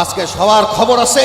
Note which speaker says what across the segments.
Speaker 1: আজকে সবার খবর আছে।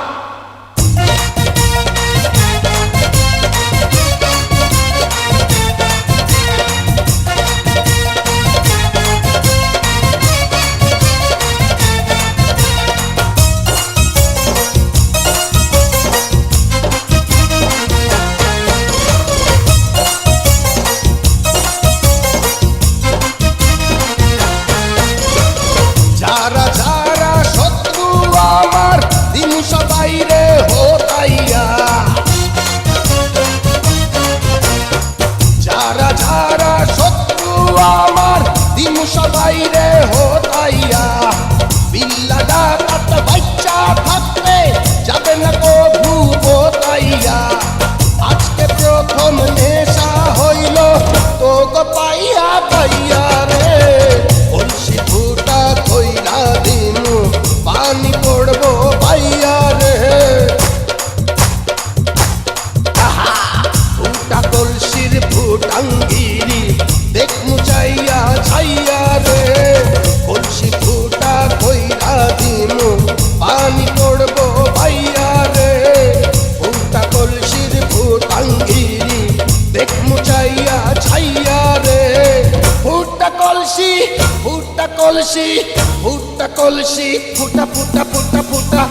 Speaker 2: পেট মুচাইয়া ছাইয়া রে। ফুটা কলসি ফুটা কলসি ফুটা কলসি ফুটা ফুটা ফুটা ফুটা।